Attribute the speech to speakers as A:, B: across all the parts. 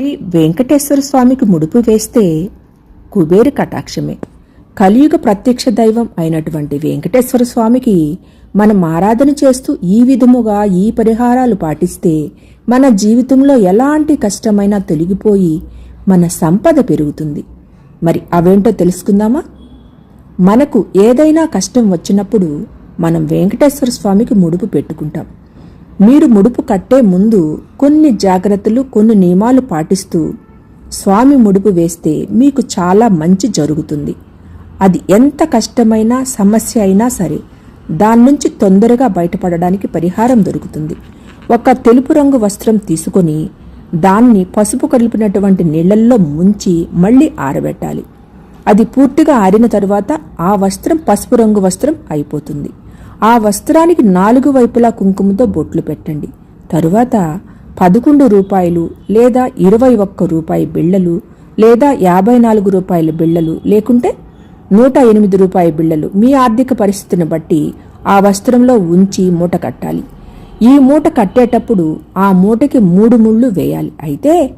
A: శ్రీ వెంకటేశ్వర స్వామికి ముడుపు వేస్తే కుబేరు కటాక్షమే. కలియుగ ప్రత్యక్ష దైవం అయినటువంటి వెంకటేశ్వర స్వామికి మనం ఆరాధన చేస్తూ ఈ విధముగా ఈ పరిహారాలు పాటిస్తే మన జీవితంలో ఎలాంటి కష్టమైనా తొలగిపోయి మన సంపద పెరుగుతుంది. మరి అవేంటో తెలుసుకుందామా? మనకు ఏదైనా కష్టం వచ్చినప్పుడు మనం వెంకటేశ్వర స్వామికి ముడుపు పెట్టుకుంటాం. మీరు ముడుపు కట్టే ముందు కొన్ని జాగ్రత్తలు కొన్ని నియమాలు పాటిస్తూ స్వామి ముడుపు వేస్తే మీకు చాలా మంచి జరుగుతుంది. అది ఎంత కష్టమైన సమస్య అయినా సరే దాని నుంచి తొందరగా బయటపడడానికి పరిహారం దొరుకుతుంది. ఒక తెలుపు రంగు వస్త్రం తీసుకొని దాన్ని పసుపు కలిపినటువంటి నీళ్ళల్లో ముంచి మళ్ళీ ఆరబెట్టాలి. అది పూర్తిగా ఆరిన తరువాత ఆ వస్త్రం పసుపు రంగు వస్త్రం అయిపోతుంది. ఆ వస్త్రానికి నాలుగు వైపులా కుంకుమతో బొట్లు పెట్టండి. తరువాత పదకొండు రూపాయలు లేదా ఇరవై ఒక్క రూపాయి బిళ్ళలు లేదా యాభై నాలుగు రూపాయల బిళ్ళలు లేకుంటే నూట ఎనిమిది రూపాయి బిళ్ళలు మీ ఆర్థిక పరిస్థితిని బట్టి ఆ వస్త్రంలో ఉంచి మూట కట్టాలి. ఈ మూట కట్టేటప్పుడు ఆ మూటకి మూడు ముళ్ళు వేయాలి. అయితే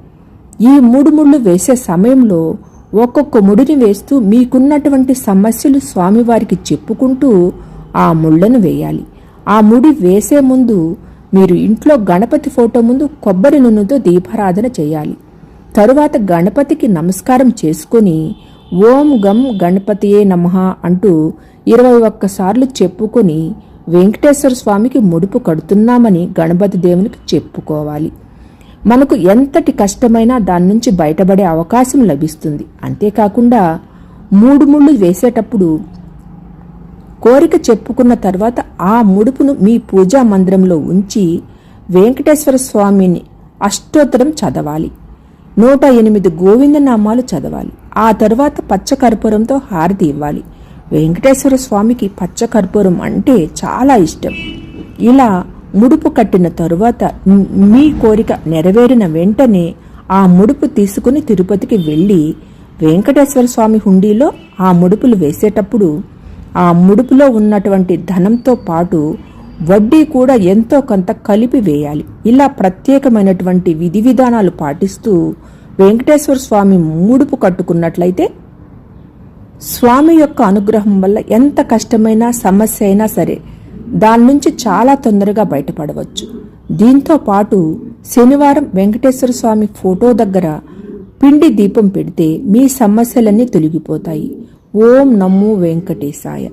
A: ఈ మూడు ముళ్ళు వేసే సమయంలో ఒక్కొక్క ముడిని వేస్తూ మీకున్నటువంటి సమస్యలు స్వామివారికి చెప్పుకుంటూ ఆ ముళ్ళను వేయాలి. ఆ ముడి వేసే ముందు మీరు ఇంట్లో గణపతి ఫోటో ముందు కొబ్బరి నూనెతో దీపారాధన చేయాలి. తరువాత గణపతికి నమస్కారం చేసుకొని ఓం గం గణపతియే నమః అంటూ ఇరవై ఒక్కసార్లు చెప్పుకొని వెంకటేశ్వర స్వామికి ముడుపు కడుతున్నామని గణపతి దేవునికి చెప్పుకోవాలి. మనకు ఎంతటి కష్టమైనా దాని నుంచి బయటపడే అవకాశం లభిస్తుంది. అంతేకాకుండా మూడు ముళ్ళు వేసేటప్పుడు కోరిక చెప్పుకున్న తర్వాత ఆ ముడుపును మీ పూజా మందిరంలో ఉంచి వెంకటేశ్వర స్వామిని అష్టోత్తరం చదవాలి. నూట ఎనిమిది గోవిందనామాలు చదవాలి. ఆ తర్వాత పచ్చకర్పూరంతో హారతి ఇవ్వాలి. వెంకటేశ్వర స్వామికి పచ్చకర్పూరం అంటే చాలా ఇష్టం. ఇలా ముడుపు కట్టిన తరువాత మీ కోరిక నెరవేరిన వెంటనే ఆ ముడుపు తీసుకుని తిరుపతికి వెళ్ళి వెంకటేశ్వర స్వామి హుండీలో ఆ ముడుపులు వేసేటప్పుడు ఆ ముడుపులో ఉన్నటువంటి ధనంతో పాటు వడ్డీ కూడా ఎంతో కొంత కలిపి వేయాలి. ఇలా ప్రత్యేకమైనటువంటి విధి విధానాలు పాటిస్తూ వెంకటేశ్వర స్వామి ముడుపు కట్టుకున్నట్లయితే స్వామి యొక్క అనుగ్రహం వల్ల ఎంత కష్టమైన సమస్య అయినా సరే దాని నుంచి చాలా తొందరగా బయటపడవచ్చు. దీంతో పాటు శనివారం వెంకటేశ్వర స్వామి ఫోటో దగ్గర పిండి దీపం పెడితే మీ సమస్యలన్నీ తొలగిపోతాయి. ఓం నమో వెంకటేశాయ.